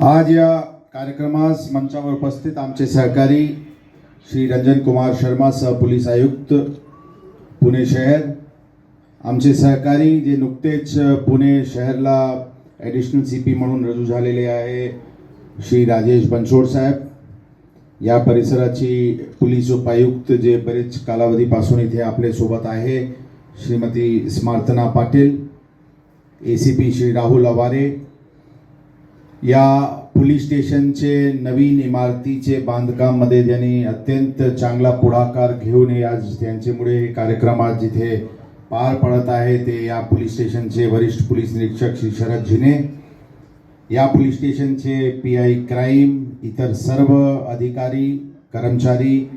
आज या कार्यक्रमास मंचावर उपस्थित आमचे सहकारी श्री रंजन कुमार शर्मा सह पोलीस आयुक्त पुणे शहर आमचे सहकारी जे नुकतेच पुणे शहरला ॲडिशनल सी पी म्हणून रुजू झालेले आहे श्री राजेश बनसोड साहेब. या परिसराची पोलीस उपायुक्त जे बरेच कालावधीपासून इथे आपल्यासोबत आहे Shrimati Smarthana Patil A C P Shri Rahul Aware या पोलीस स्टेशनचे नवीन इमारतीचे बांधकाममध्ये ज्यांनी अत्यंत चांगला पुढाकार घेऊन हे आज त्यांच्यामुळे हे कार्यक्रम आज जिथे पार पडत आहे ते या पोलीस स्टेशनचे वरिष्ठ पोलीस निरीक्षक श्री शरद झिने या पोलीस स्टेशनचे पी आय क्राईम इतर सर्व अधिकारी कर्मचारी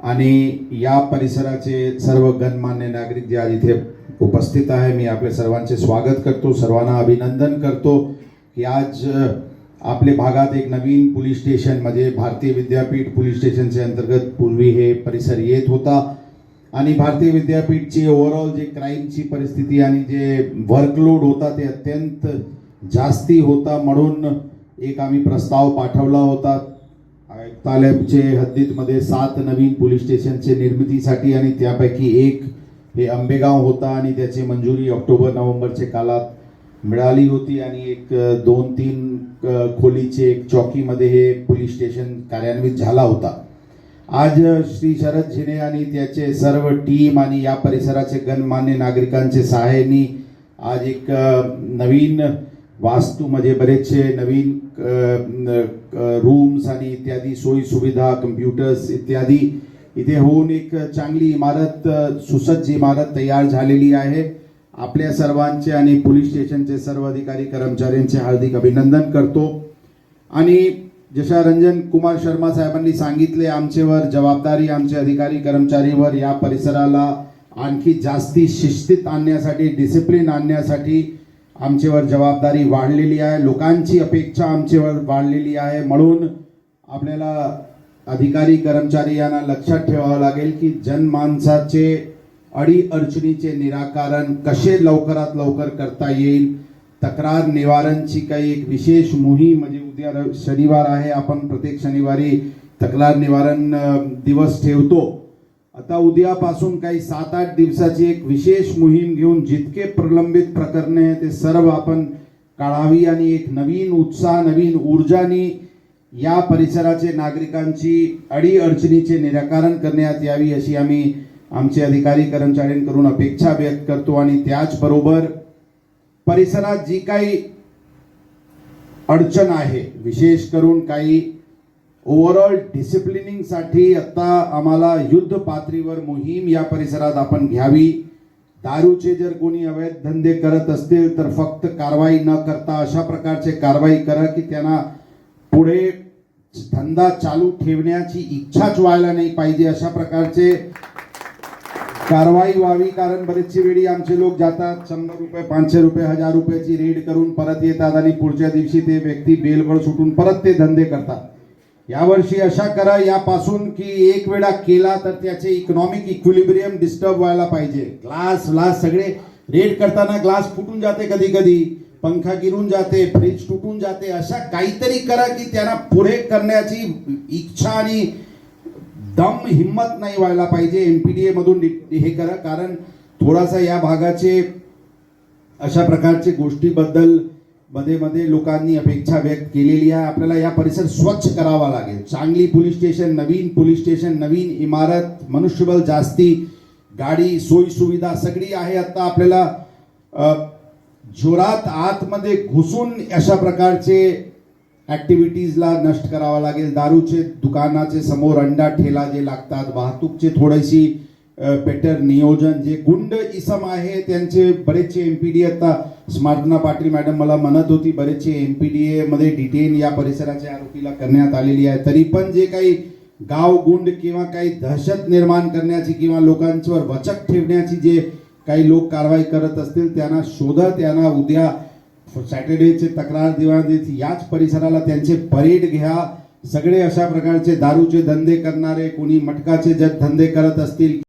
आणि या परिसराचे सर्व गणमान्य नागरिक जे आज इथे उपस्थित आहे मी आपल्या सर्वांचे स्वागत करतो सर्वांना अभिनंदन करतो. की आज आपले आपल्या भागात एक नवीन पोलीस स्टेशन म्हणजे भारतीय विद्यापीठ पोलीस स्टेशनचे अंतर्गत पूर्वी हे परिसर येत होता. आणि भारतीय विद्यापीठची ओव्हरऑल जे क्राईमची परिस्थिती आणि जे वर्कलोड होता ते अत्यंत जास्ती होता म्हणून एक आम्ही प्रस्ताव पाठवला होता. तालेबचे हद्दीतमध्ये सात नवीन पोलीस स्टेशनचे निर्मितीसाठी आणि त्यापैकी एक हे आंबेगाव होता आणि त्याची मंजुरी ऑक्टोबर नोव्हेंबरच्या काळात मिळाली होती आणि एक दोन तीन खोलीचे एक चौकीमध्ये हे पोलीस स्टेशन कार्यान्वित झाला होता. आज श्री शरद झिने आणि त्याचे सर्व टीम आणि या परिसराचे गणमान्य नागरिकांचे सहाय्याने आज एक नवीन वास्तूमध्ये बरेचसे नवीन रूम्स आणि इत्यादी सोयी सुविधा कम्प्युटर्स इत्यादी इथे होऊन एक चांगली इमारत सुसज्ज इमारत तयार झालेली आहे. आपल्या सर्वांचे आणि पोलीस स्टेशनचे सर्व अधिकारी कर्मचाऱ्यांचे हार्दिक अभिनंदन करतो. आणि जशा रंजन कुमार शर्मा साहेबांनी सांगितले आमचेवर जबाबदारी आमचे अधिकारी कर्मचारीवर या परिसराला आणखी जास्ती शिस्तीत आणण्यासाठी डिसिप्लिन आणण्यासाठी आमच्यावर जबाबदारी वाढलेली आहे. लोकांची अपेक्षा आमच्यावर वाढलेली आहे. म्हणून आपल्याला अधिकारी कर्मचारी यांना लक्षात ठेवावं लागेल की जनमानसाचे अडी अडचणीचे निराकरण कसे लवकरात लवकर करता येईल? तक्रार निवारणची काही एक विशेष मोहीम म्हणजे उद्या र- शनिवार आहे आपण प्रत्येक शनिवारी तक्रार निवारण दिवस ठेवतो. आता उद्यापासून काही सात आठ दिवसाची एक विशेष मोहीम घेऊन जितके प्रलंबित प्रकरणे आहे ते सर्व आपण काढावी आणि एक नवीन उत्साह नवीन ऊर्जानी या परिसराचे नागरिकांची अडी अडचणीचे निराकरण करण्यात यावी अशी आम्ही आमचे अधिकारी कर्मचाऱ्यांकडून अपेक्षा व्यक्त करतो आणि त्याचबरोबर परिसरात जी काही अडचण आहे विशेष करून काही ओव्हरऑल डिसिप्लिनिंगसाठी आत्ता आम्हाला युद्ध पातळीवर मोहीम या परिसरात आपण घ्यावी. दारूचे जर कोणी अवैध धंदे करत असतील तर फक्त कारवाई न करता अशा प्रकारचे कारवाई करा की त्यांना पुढे धंदा चालू ठेवण्याची इच्छाच व्हायला नाही पाहिजे. अशा प्रकारचे कारवाई व्हावी कारण बरेचशी वेळी आमचे लोक जातात शंभर रुपये पाचशे रुपये हजार रुपयाची रेड करून परत येतात आणि पुढच्या दिवशी ते व्यक्ती बेलवर सुटून परत ते धंदे करतात. यावर्षी अशा करा यापासून की एक वेळा केला तर त्याचे इकॉनॉमिक इक्विलिब्रियम डिस्टर्ब व्हायला पाहिजे. ग्लास ग्लास सगळे रेड करताना ग्लास फुटून जाते कधी कधी पंखा गिरून जाते फ्रीज तुटून जाते अशा काहीतरी करा की त्यांना पुढे करण्याची इच्छा आणि दम हिम्मत नाही व्हायला पाहिजे एमपीडीए मधून डि- हे करा. कारण थोडासा या भागाचे अशा प्रकारचे गोष्टीबद्दलमध्ये मध्ये लोकांनी अपेक्षा व्यक्त केलेली आहे. आपल्याला या परिसर स्वच्छ करावा लागेल. चांगली पोलीस स्टेशन नवीन पोलीस स्टेशन नवीन इमारत मनुष्यबळ जास्ती गाडी सोयी सुविधा सगळी आहे. आता आपल्याला जोरात आतमध्ये घुसून अशा प्रकारचे ॲक्टिव्हिटीजला नष्ट करावा लागेल. दारूचे दुकानाचे समोर अंडा ठेला जे लागतात वाहतूकचे थोडीशी बेटर नियोजन. जे गुंड इसम आहे त्यांचे बरेचसे एम पी डी आता स्मार्टना पाटील मॅडम मला म्हणत होती बरेचसे एम पी डी एमध्ये डिटेन या परिसराच्या आरोपीला करण्यात आलेली आहे. तरी पण जे काही गाव गुंड किंवा काही दहशत निर्माण करण्याची किंवा लोकांच्यावर वचक ठेवण्याची जे काही लोक कारवाई करत असतील त्यांना शोधा त्यांना उद्या सॅटर्डेचे तक्रार दिवा याच परिसराला त्यांचे परेड घ्या. सगळे अशा प्रकारचे दारूचे धंदे करणारे कोणी मटकाचे जर धंदे करत असतील